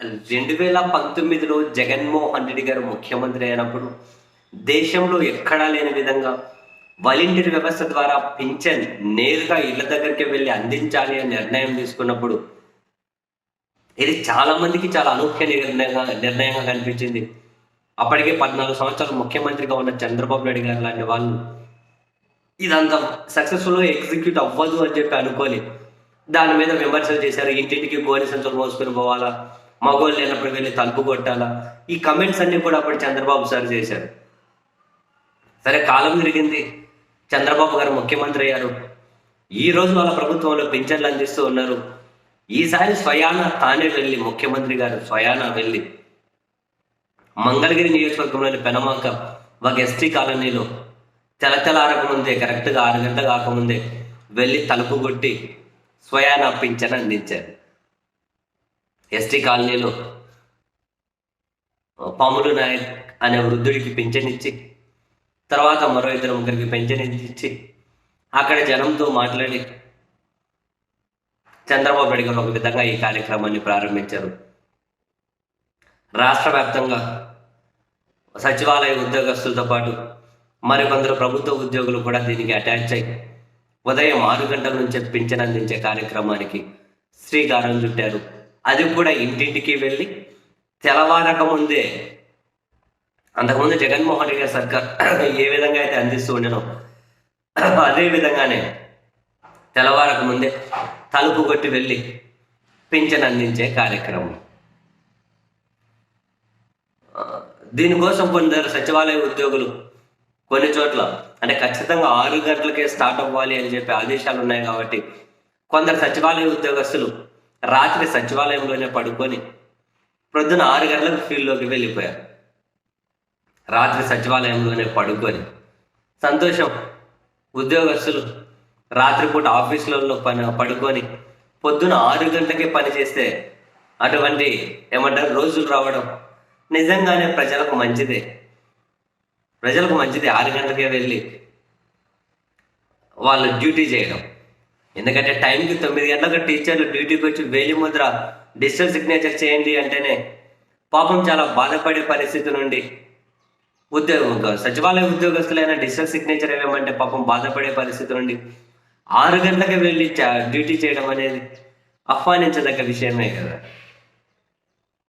రెండు వేల పంతొమ్మిదిలో జగన్మోహన్ రెడ్డి గారు ముఖ్యమంత్రి అయినప్పుడు దేశంలో ఎక్కడా లేని విధంగా వాలంటీర్ వ్యవస్థ ద్వారా పింఛన్ నేరుగా ఇళ్ళ దగ్గరికి వెళ్ళి అందించాలి అని నిర్ణయం తీసుకున్నప్పుడు ఇది చాలా మందికి చాలా అనూహ్య నిర్ణయంగా నిర్ణయంగా కనిపించింది. అప్పటికే పద్నాలుగు సంవత్సరాలు ముఖ్యమంత్రిగా ఉన్న చంద్రబాబు నాయుడు గారు లాంటి వాళ్ళు ఇదంతా సక్సెస్ఫుల్గా ఎగ్జిక్యూట్ అవ్వదు అని చెప్పి అనుకోని దాని మీద విమర్శలు చేశారు. ఇంటింటికి గోని సంచులు మోసుకొని పోవాలా? మగవాళ్ళు లేనప్పుడు వెళ్ళి తలుపు కొట్టాలా? ఈ కమెంట్స్ అన్ని కూడా అప్పుడు చంద్రబాబు సార్ చేశారు. సరే కాలం తిరిగింది. చంద్రబాబు గారు ముఖ్యమంత్రి అయ్యారు. ఈ రోజు వాళ్ళ ప్రభుత్వంలో పింఛన్లు అందిస్తూ ఉన్నారు. ఈసారి స్వయాన తానే వెళ్ళి ముఖ్యమంత్రి గారు స్వయాన వెళ్ళి మంగళగిరి నియోజకవర్గంలోని పెనమాక ఒక ఎస్టీ కాలనీలో తెలతెలారకముందే ముందే కరెక్ట్గా ఆరు గంటలు కాకముందే వెళ్ళి తలుపు కొట్టి స్వయాన పింఛన్ అందించారు. ఎస్టీ కాలనీలో పాములు నాయక్ అనే వృద్ధుడికి పింఛన్ ఇచ్చి తర్వాత మరో ఇద్దరు ముగ్గురికి పెన్షన్ ఇచ్చి అక్కడ జనంతో మాట్లాడి చంద్రబాబు నాయుడు గారు ఒక విధంగా ఈ కార్యక్రమాన్ని ప్రారంభించారు. రాష్ట్ర వ్యాప్తంగా సచివాలయ ఉద్యోగస్తులతో పాటు మరికొందరు ప్రభుత్వ ఉద్యోగులు కూడా దీనికి అటాచ్ అయ్యి ఉదయం ఆరు గంటల నుంచి పింఛన్ అందించే కార్యక్రమానికి శ్రీకారం చుట్టారు. అది కూడా ఇంటింటికి వెళ్ళి తెలవారక ముందే అంతకుముందు జగన్మోహన్ రెడ్డి గారి సర్కార్ ఏ విధంగా అయితే అందిస్తూ ఉండేనో అదే విధంగానే తెల్లవారక ముందే తలుపు కొట్టి వెళ్ళి పింఛన్ అందించే కార్యక్రమం. దీనికోసం కొందరు సచివాలయ ఉద్యోగులు కొన్ని చోట్ల అంటే ఖచ్చితంగా ఆరు గంటలకే స్టార్ట్ అవ్వాలి అని చెప్పి ఆదేశాలు ఉన్నాయి కాబట్టి కొందరు సచివాలయ ఉద్యోగస్తులు రాత్రి సచివాలయంలోనే పడుకొని ప్రొద్దున ఆరు గంటలకు ఫీల్డ్లోకి వెళ్ళిపోయారు రాత్రి సచివాలయంలోనే పడుకొని సంతోషం. ఉద్యోగస్తులు రాత్రిపూట ఆఫీసులలో పని పడుకొని పొద్దున ఆరు గంటలకే పని చేస్తే అటువంటి ఏమంటారు రోజులు రావడం నిజంగానే ప్రజలకు మంచిదే. ప్రజలకు మంచిది ఆరు గంటలకే వెళ్ళి వాళ్ళు డ్యూటీ చేయడం. ఎందుకంటే టైంకి తొమ్మిది గంటలకు టీచర్లు డ్యూటీకి వచ్చి వేలి ముద్ర డిజిటల్ సిగ్నేచర్ చేయండి అంటేనే పాపం చాలా బాధపడే పరిస్థితి నుండి ఉద్యోగం సచివాలయ ఉద్యోగస్తులైన డిజిటల్ సిగ్నేచర్ ఏమంటే పాపం బాధపడే పరిస్థితి నుండి ఆరు గంటలకు వెళ్ళి చ- డ్యూటీ చేయడం అనేది ఆహ్వానించదగ్గ విషయమే కదా.